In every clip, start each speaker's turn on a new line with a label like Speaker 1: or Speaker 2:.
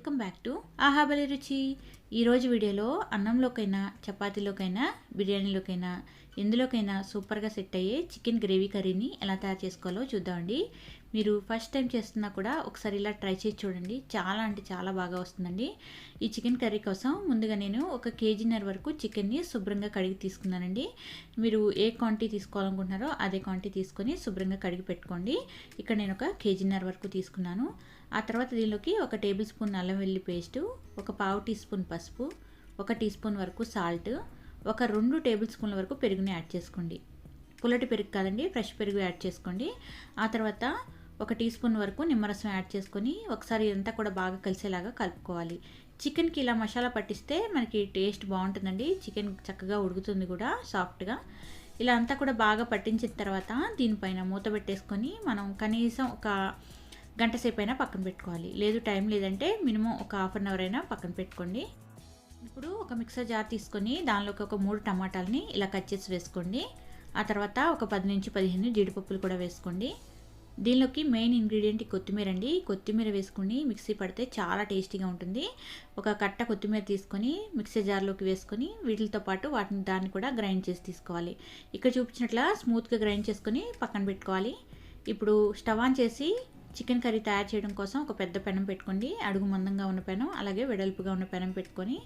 Speaker 1: Welcome back to ఆహాబలి రుచి. ఈరోజు వీడియోలో అన్నంలోకైనా చపాతీలోకైనా బిర్యానీలోకైనా ఎందులోకైనా సూపర్గా సెట్ అయ్యే చికెన్ గ్రేవీ కర్రీని ఎలా తయారు చేసుకోవాలో చూద్దామండి. మీరు ఫస్ట్ టైం చేస్తున్నా కూడా ఒకసారి ఇలా ట్రై చేసి చూడండి. చాలా అంటే చాలా బాగా వస్తుందండి. ఈ చికెన్ కర్రీ కోసం ముందుగా నేను ఒక కేజీన్నర వరకు చికెన్ని శుభ్రంగా కడిగి తీసుకున్నానండి. మీరు ఏ క్వాంటిటీ తీసుకోవాలనుకుంటున్నారో అదే క్వాంటిటీ తీసుకొని శుభ్రంగా కడిగి పెట్టుకోండి. ఇక్కడ నేను ఒక కేజీన్నర వరకు తీసుకున్నాను. ఆ తర్వాత దీనిలోకి ఒక టేబుల్ స్పూన్ అల్లం వెల్లి పేస్టు ఒక పావు టీ స్పూన్ పసుపు ఒక టీ స్పూన్ వరకు సాల్ట్ ఒక రెండు టేబుల్ స్పూన్ల వరకు పెరుగుని యాడ్ చేసుకోండి. పుల్లటి పెరుగు కాదండి ఫ్రెష్ పెరుగు యాడ్ చేసుకోండి. ఆ తర్వాత ఒక టీ స్పూన్ వరకు నిమ్మరసం యాడ్ చేసుకొని ఒకసారి ఇదంతా కూడా బాగా కలిసేలాగా కలుపుకోవాలి. చికెన్కి ఇలా మసాలా పట్టిస్తే మనకి టేస్ట్ బాగుంటుందండి. చికెన్ చక్కగా ఉడుకుతుంది కూడా సాఫ్ట్గా. ఇలా అంతా కూడా బాగా పట్టించిన తర్వాత దీనిపైన మూత పెట్టేసుకొని మనం కనీసం ఒక గంట సేపు అయినా పక్కన పెట్టుకోవాలి. లేదు టైం లేదంటే మినిమం ఒక హాఫ్ అన్ అవర్ అయినా పక్కన పెట్టుకోండి. ఇప్పుడు ఒక మిక్సర్ జార్ తీసుకొని దానిలోకి ఒక మూడు టమాటాలని ఇలా కట్ చేసి వేసుకోండి. ఆ తర్వాత ఒక పది నుంచి పదిహేను జీడిపప్పులు కూడా వేసుకోండి. దీనిలోకి మెయిన్ ఇంగ్రీడియంట్ కొత్తిమీర అండి. కొత్తిమీర వేసుకుని మిక్సీ పడితే చాలా టేస్టీగా ఉంటుంది. ఒక కట్ట కొత్తిమీర తీసుకొని మిక్సీ జార్లోకి వేసుకొని వీటితో పాటు వాటిని దాన్ని కూడా గ్రైండ్ చేసి తీసుకోవాలి. ఇక్కడ చూపించినట్ల స్మూత్గా గ్రైండ్ చేసుకొని పక్కన పెట్టుకోవాలి. ఇప్పుడు స్టవ్ ఆన్ చేసి చికెన్ కర్రీ తయారు చేయడం కోసం ఒక పెద్ద పెనం పెట్టుకోండి. అడుగు మందంగా ఉన్న పెనం అలాగే వెడల్పుగా ఉన్న పెనం పెట్టుకొని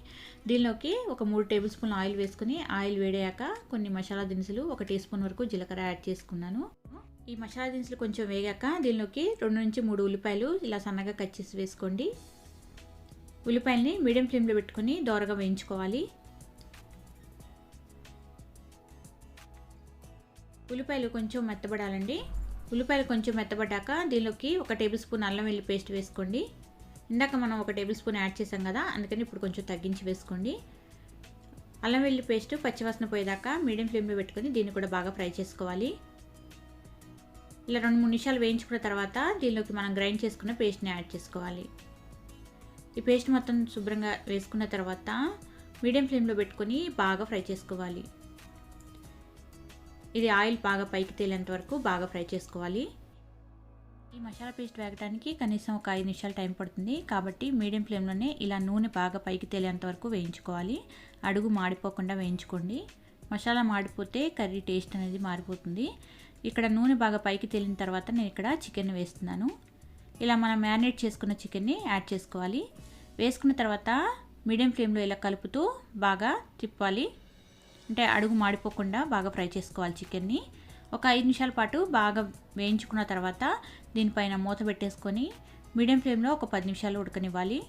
Speaker 1: దీనిలోకి ఒక మూడు టేబుల్ స్పూన్ ఆయిల్ వేసుకుని ఆయిల్ వేడాక కొన్ని మసాలా దినుసులు ఒక టీ స్పూన్ వరకు జీలకర్ర యాడ్ చేసుకున్నాను. ఈ మసాలా దినుసులు కొంచెం వేగాక దీనిలోకి రెండు నుంచి మూడు ఉల్లిపాయలు ఇలా సన్నగా కట్ చేసి వేసుకోండి. ఉల్లిపాయల్ని మీడియం ఫ్లేమ్లో పెట్టుకొని దోరగా వేయించుకోవాలి. ఉల్లిపాయలు కొంచెం మెత్తబడాలండి. ఉల్లిపాయలు కొంచెం మెత్తబడ్డాక దీనిలోకి ఒక టేబుల్ స్పూన్ అల్లం వెల్లి పేస్ట్ వేసుకోండి. ఇందాక మనం ఒక టేబుల్ స్పూన్ యాడ్ చేసాం కదా అందుకని ఇప్పుడు కొంచెం తగ్గించి వేసుకోండి. అల్లం వెల్లి పేస్ట్ పచ్చివాసన పోయేదాకా మీడియం ఫ్లేమ్లో పెట్టుకొని దీన్ని కూడా బాగా ఫ్రై చేసుకోవాలి. ఇలా రెండు మూడు నిమిషాలు వేయించుకున్న తర్వాత దీనిలోకి మనం గ్రైండ్ చేసుకున్న పేస్ట్ని యాడ్ చేసుకోవాలి. ఈ పేస్ట్ మొత్తం శుభ్రంగా వేసుకున్న తర్వాత మీడియం ఫ్లేమ్లో పెట్టుకొని బాగా ఫ్రై చేసుకోవాలి. ఇది ఆయిల్ బాగా పైకి తేలేంత వరకు బాగా ఫ్రై చేసుకోవాలి. ఈ మసాలా పేస్ట్ వేగడానికి కనీసం ఒక ఐదు నిమిషాలు టైం పడుతుంది. కాబట్టి మీడియం ఫ్లేమ్లోనే ఇలా నూనె బాగా పైకి తేలేంత వరకు వేయించుకోవాలి. అడుగు మాడిపోకుండా వేయించుకోండి. మసాలా మాడిపోతే కర్రీ టేస్ట్ అనేది మారిపోతుంది. ఇక్కడ నూనె బాగా పైకి తేలిన తర్వాత నేను ఇక్కడ చికెన్ వేస్తున్నాను. ఇలా మనం మ్యారినేట్ చేసుకున్న చికెన్ని యాడ్ చేసుకోవాలి. వేసుకున్న తర్వాత మీడియం ఫ్లేమ్లో ఇలా కలుపుతూ బాగా తిప్పాలి. అంటే అడుగు మాడిపోకుండా బాగా ఫ్రై చేసుకోవాలి చికెన్ని. ఒక ఐదు నిమిషాల పాటు బాగా వేయించుకున్న తర్వాత దీనిపైన మూత పెట్టేసుకొని మీడియం ఫ్లేమ్లో ఒక పది నిమిషాలు ఉడకనివ్వాలి.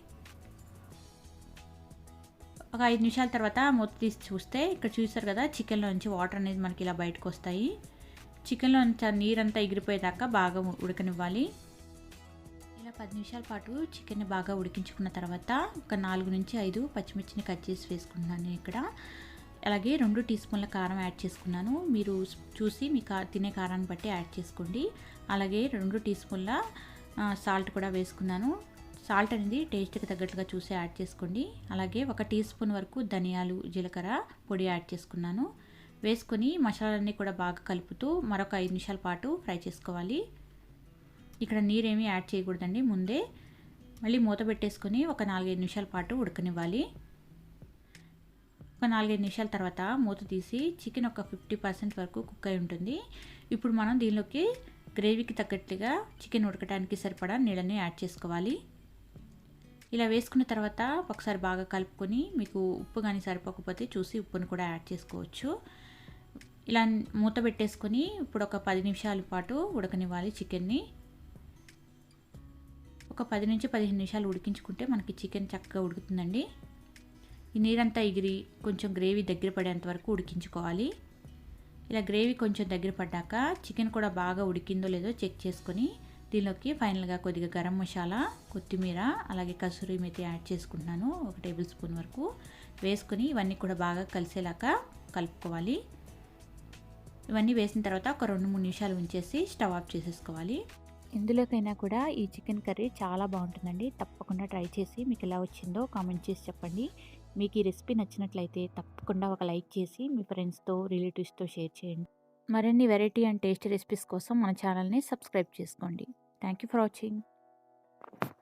Speaker 1: ఒక ఐదు నిమిషాల తర్వాత మూత తీసి చూస్తే ఇక్కడ చూసారు కదా చికెన్లో నుంచి వాటర్ అనేది మనకి ఇలా బయటకు వస్తాయి. చికెన్లో అంతా నీరంతా ఎగిరిపోయేదాకా బాగా ఉడకనివ్వాలి. ఇలా పది నిమిషాల పాటు చికెన్ని బాగా ఉడికించుకున్న తర్వాత ఒక నాలుగు నుంచి ఐదు పచ్చిమిర్చిని కట్ చేసి వేసుకున్నాను ఇక్కడ. అలాగే రెండు టీ స్పూన్ల కారం యాడ్ చేసుకున్నాను. మీరు చూసి మీ కా తినే కారాన్ని బట్టి యాడ్ చేసుకోండి. అలాగే రెండు టీ స్పూన్ల సాల్ట్ కూడా వేసుకున్నాను. సాల్ట్ అనేది టేస్ట్కి తగ్గట్టుగా చూసి యాడ్ చేసుకోండి. అలాగే ఒక టీ స్పూన్ వరకు ధనియాలు జీలకర్ర పొడి యాడ్ చేసుకున్నాను. వేసుకొని మసాలాలన్నీ కూడా బాగా కలుపుతూ మరొక ఐదు నిమిషాల పాటు ఫ్రై చేసుకోవాలి. ఇక్కడ నీరేమీ యాడ్ చేయకూడదండి ముందే. మళ్ళీ మూత పెట్టేసుకొని ఒక నాలుగైదు నిమిషాల పాటు ఉడకనివ్వాలి. ఒక నాలుగైదు నిమిషాల తర్వాత మూత తీసి చికెన్ ఒక ఫిఫ్టీ పర్సెంట్ వరకు కుక్ అయి ఉంటుంది. ఇప్పుడు మనం దీనిలోకి గ్రేవీకి తగ్గట్టుగా చికెన్ ఉడకడానికి సరిపడా నీళ్ళని యాడ్ చేసుకోవాలి. ఇలా వేసుకున్న తర్వాత ఒకసారి బాగా కలుపుకొని మీకు ఉప్పు కానీ సరిపోకపోతే చూసి ఉప్పును కూడా యాడ్ చేసుకోవచ్చు. ఇలా మూత పెట్టేసుకొని ఇప్పుడు ఒక పది నిమిషాల పాటు ఉడకనివ్వాలి చికెన్ని. ఒక పది నుంచి పదిహేను నిమిషాలు ఉడికించుకుంటే మనకి చికెన్ చక్కగా ఉడుకుతుందండి. ఈ నీరంతా ఎగిరి కొంచెం గ్రేవీ దగ్గర పడేంత వరకు ఉడికించుకోవాలి. ఇలా గ్రేవీ కొంచెం దగ్గర పడ్డాక చికెన్ కూడా బాగా ఉడికిందో లేదో చెక్ చేసుకొని దీనిలోకి ఫైనల్గా కొద్దిగా గరం మసాలా కొత్తిమీర అలాగే కసూరి మెతి యాడ్ చేసుకుంటున్నాను. ఒక టేబుల్ స్పూన్ వరకు వేసుకొని ఇవన్నీ కూడా బాగా కలిసేలాగా కలుపుకోవాలి. ఇవన్నీ వేసిన తర్వాత ఒక రెండు మూడు నిమిషాలు ఉంచేసి స్టవ్ ఆఫ్ చేసేసుకోవాలి. ఎందులోకైనా కూడా ఈ చికెన్ కర్రీ చాలా బాగుంటుందండి. తప్పకుండా ట్రై చేసి మీకు ఎలా వచ్చిందో కామెంట్ చేసి చెప్పండి. మీకు ఈ రెసిపీ నచ్చినట్లయితే తప్పకుండా ఒక లైక్ చేసి మీ ఫ్రెండ్స్తో రిలేటివ్స్తో షేర్ చేయండి. మరిన్ని వెరైటీ అండ్ టేస్టీ రెసిపీస్ కోసం మన ఛానల్ని సబ్స్క్రైబ్ చేసుకోండి. Thank you for watching.